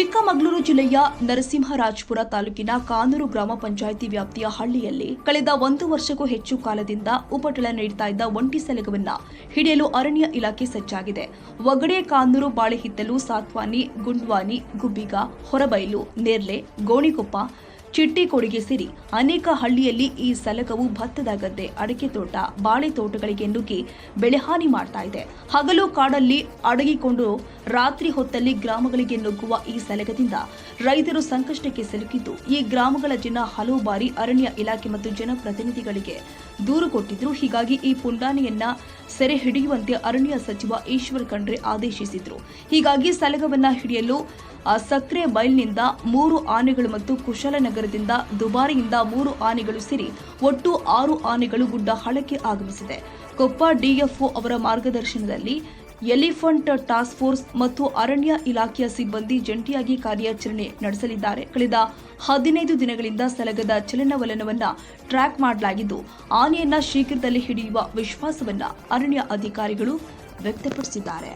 ಚಿಕ್ಕಮಗಳೂರು ಜಿಲ್ಲೆಯ ನರಸಿಂಹರಾಜಪುರ ತಾಲೂಕಿನ ಕಾನೂರು ಗ್ರಾಮ ಪಂಚಾಯಿತಿ ವ್ಯಾಪ್ತಿಯ ಹಳ್ಳಿಯಲ್ಲಿ ಕಳೆದ ಒಂದು ವರ್ಷಕ್ಕೂ ಹೆಚ್ಚು ಕಾಲದಿಂದ ಉಪಟಳ ನೀಡುತ್ತಾ ಇದ್ದ ಒಂಟಿ ಸಲಗವನ್ನ ಹಿಡಿಯಲು ಅರಣ್ಯ ಇಲಾಖೆ ಸಜ್ಜಾಗಿದೆ. ಒಗಡೆ ಕಾನೂರು, ಬಾಳೆಹಿತ್ತಲು, ಸಾತ್ವಾನಿ, ಗುಂಡ್ವಾನಿ, ಗುಬ್ಬಿಗ, ಹೊರಬೈಲು, ನೇರ್ಲೆ, ಗೋಣಿಕೊಪ್ಪ ಚಿಟ್ಟಿಕೊಡಿಗೆ ಸೇರಿ. ಅನೇಕ ಹಳ್ಳಿಯಲ್ಲಿ ಈ ಸಲಗವು ಭತ್ತದ ಗದ್ದೆ ಅಡಿಕೆ ತೋಟ, ಬಾಳೆ ತೋಟಗಳಿಗೆ ನುಗ್ಗಿ ಬೆಳೆಹಾನಿ ಮಾಡ್ತಾ ಇದೆ. ಹಗಲು ಕಾಡಲ್ಲಿ ಅಡಗಿಕೊಂಡು ರಾತ್ರಿ ಹೊತ್ತಲ್ಲಿ ಗ್ರಾಮಗಳಿಗೆ ನುಗ್ಗುವ ಈ ಸಲಗದಿಂದ ರೈತರು ಸಂಕಷ್ಟಕ್ಕೆ ಸಿಲುಕಿದ್ದು. ಈ ಗ್ರಾಮಗಳ ಜನ ಹಲವು ಬಾರಿ ಅರಣ್ಯ ಇಲಾಖೆ ಮತ್ತು ಜನಪ್ರತಿನಿಧಿಗಳಿಗೆ ದೂರು ಕೊಟ್ಟಿದ್ರು. ಹೀಗಾಗಿ ಈ ಪುಂಡಾನೆಯನ್ನ ಸೆರೆ ಹಿಡಿಯುವಂತೆ ಅರಣ್ಯ ಸಚಿವ ಈಶ್ವರ್ ಖಂಡ್ರೆ ಆದೇಶಿಸಿದ್ರು. ಹೀಗಾಗಿ ಸಲಗವನ್ನ ಹಿಡಿಯಲು ಸಕ್ರೆ ಬೈಲ್ನಿಂದ ಮೂರು ಆನೆಗಳು ಮತ್ತು ಕುಶಲನಗರದಿಂದ ದುಬಾರಿಯಿಂದ ಮೂರು ಆನೆಗಳು ಸೇರಿ, ಒಟ್ಟು ಆರು ಆನೆಗಳು ಗುಡ್ಡ ಹಳಕ್ಕೆ ಆಗಮಿಸಿದೆ. ಕೊಪ್ಪ ಡಿಎಫ್ಒ ಅವರ ಮಾರ್ಗದರ್ಶನದಲ್ಲಿ ಎಲಿಫೆಂಟ್ ಟಾಸ್ಕ್ ಫೋರ್ಸ್ ಮತ್ತು ಅರಣ್ಯ ಇಲಾಖೆಯ ಸಿಬ್ಬಂದಿ ಜಂಟಿಯಾಗಿ ಕಾರ್ಯಾಚರಣೆ ನಡೆಸಲಿದ್ದಾರೆ. ಕಳೆದ ಹದಿನೈದು ದಿನಗಳಿಂದ ಸಲಗದ ಚಲನವಲನವನ್ನು ಟ್ರ್ಯಾಕ್ ಮಾಡಲಾಗಿದ್ದು, ಆನೆಯನ್ನ ಶೀಘ್ರದಲ್ಲಿ ಹಿಡಿಯುವ ವಿಶ್ವಾಸವನ್ನ ಅರಣ್ಯ ಅಧಿಕಾರಿಗಳು ವ್ಯಕ್ತಪಡಿಸಿದ್ದಾರೆ.